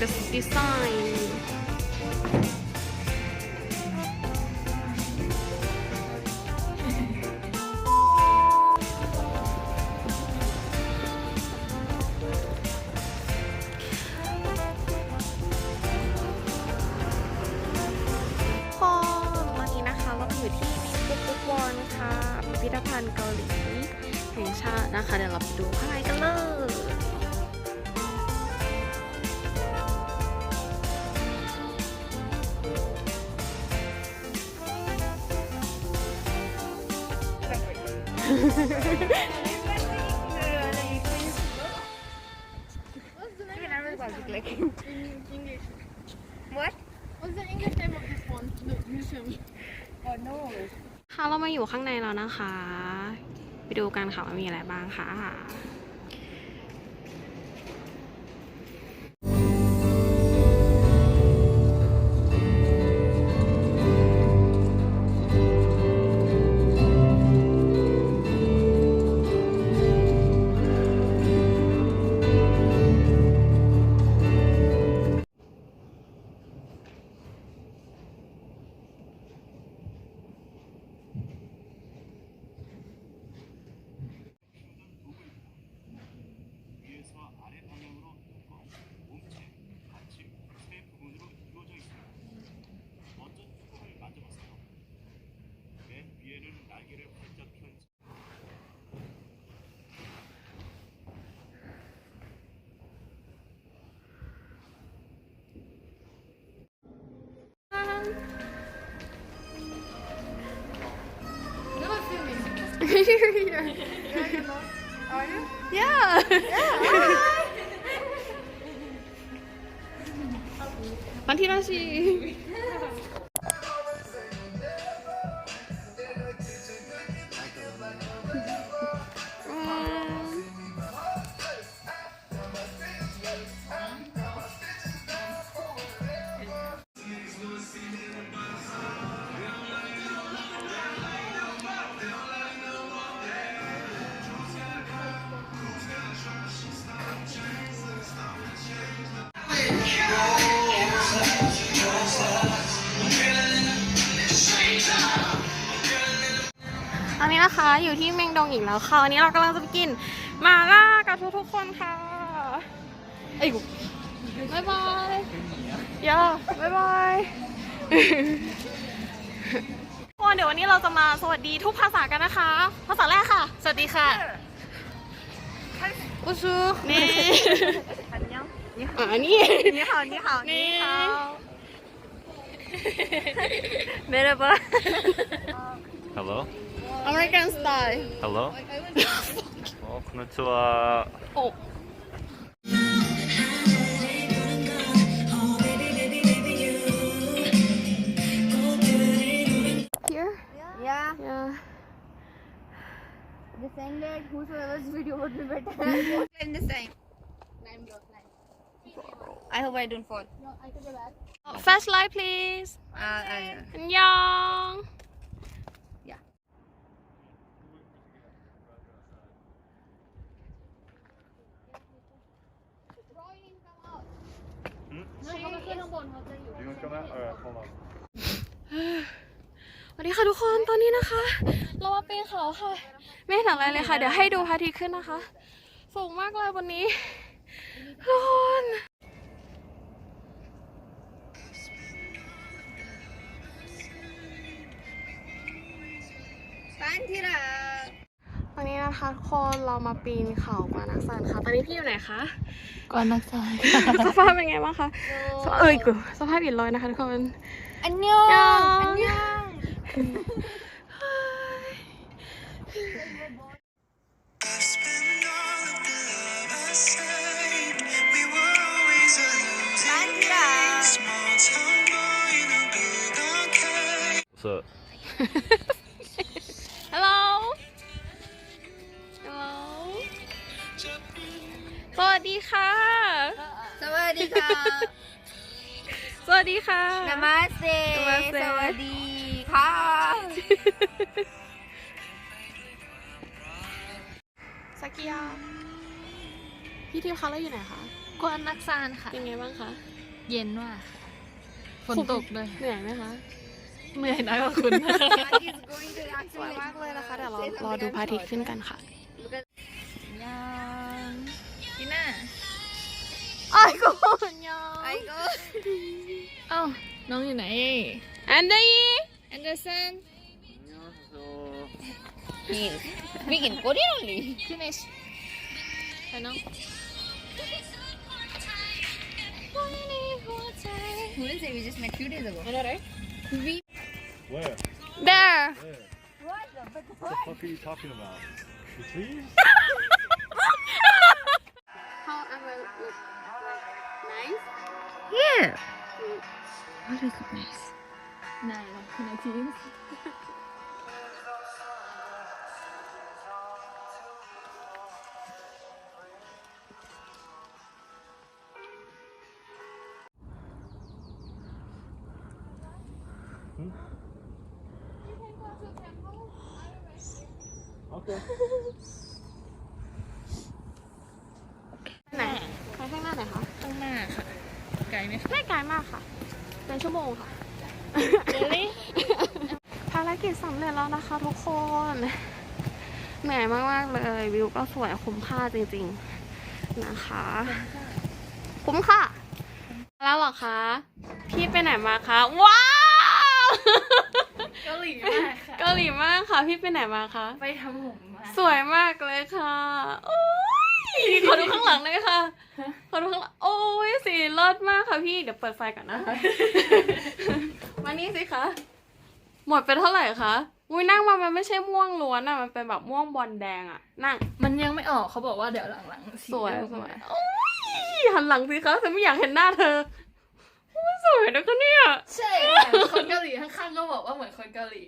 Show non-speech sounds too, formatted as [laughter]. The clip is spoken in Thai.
the design พอตอนนี้นะคะเราอยู่ที่ปุ๊กปุ๊กวอนค่ะพิพิธภัณฑ์เกาหลีแห่งชาตินะคะ เดี๋ยวเราไปดูข้างในกันเลย ค่ะเรามาอยู่ข้างในแล้วนะคะ ไปดูกันค่ะว่ามีอะไรบ้างค่ะ [laughs] yeah 반티나 씨 [laughs] อนนี้นะคะ อยู่ที่เมงดงอีกแล้วค่ะวันนี้เรากำลังจะไปกินมาล่ากับทุกทุกคนค่ะไอ้ยบายบายย่าบายบายทุกคนเดี๋ยววันนี้เราจะมาสวัสดีทุกภาษากันนะคะ ภาษาแรกค่ะ สวัสดีค่ะอุซูนี่อันยองนี่ค่ะนี่นี่ค่ะนี่ค่ะนี่ค่เมรเบ Hello American style. Hello. Welcome to uh. Oh. Here? Yeah. Yeah. This video would be better. [laughs] This time. I hope I don't fall. No, I can go back. First light, please. Uh, uh. สวัสดีค่ะทุกคนตอนนี้นะคะ เรามาปีนเขาค่ะ ไม่เห็นอะไรเลยค่ะ เดี๋ยวให้ดูพระอาทิตย์ขึ้นนะคะ สูงมากเลยวันนี้ทุกคน ตอนนี้นะคะทุกคนเรามาปีนเขากวานักซันค่ะ ตอนนี้พี่อยู่ไหนคะกวานักซันสภาพเป็นไงบ้างคะเอ้ยกูสภาพอิดลอยนะคะทุกคนอันยองอันยองเซอร์ สวัสดีค่ะ Sawadika. สวัสดีค่ะ Namaste. Namaste. Sawadika. สกิยาพี่ทิพย์คะเราอยู่ไหนคะกวนนักซานค่ะ เป็นไงบ้างคะ เย็นว่ะฝนตกด้วยเหนื่อยไหมคะ เหนื่อยน้อยกว่าคุณสวยมากเลยนะคะเดี๋ยวเรารอดูพระอาทิตย์ขึ้นกันค่ะ ไอ้กูยอเอ้าน้องอยู่ไหนอันดี้แอนเดอร์สัน Yes. Speak in Korean only. finish ไปน้อง Who did say we just met few days ago? Where? there Where? What the fuck are you talking about? The trees? What is nice? นายนะนาที Okay. ไหนไปข้างหน้าไหนอยคะข้างหน้าค่ะไกลไหมคะ ไม่ไกลมากค่ะ เป็นชั่วโมงค่ะ Really? ภารกิจสำเร็จแล้วนะคะทุกคน เหนื่อยมาก ๆ เลย วิวก็สวยคุ้มค่าจริง ๆ นะคะ คุ้มค่ะ แล้วเหรอคะ พี่ไปไหนมาคะ ว้าวเกาหลีมากค่ะเกาหลีมากค่ะ พี่ไปไหนมาคะ ไปทำผมมา สวยมากเลยค่ะ โอ้ยขอดูข้างหลังหน่อยค่ะ ขอดูข้างหลังโอ้ยสีเลิศมากค่ะพี่ เดี๋ยวเปิดไฟก่อนนะคะ มานี่สิคะ หมดไปเท่าไหร่คะ อุ้ยนั่งมา มันไม่ใช่ม่วงล้วนอะมันเป็นแบบม่วงบอลแดงอะนั่ง มันยังไม่ออกเขาบอกว่าเดี๋ยวหลังๆสวยเดี๋สอวยโอ้ยหันหลังสิคะฉันไม่อยากเห็นหน้าเธอโอ้ยสวยนะคะเนี่ย ใช่ค่ะคนเกาหลีข้างๆก็บอกว่าเหมือนคนเกาหลี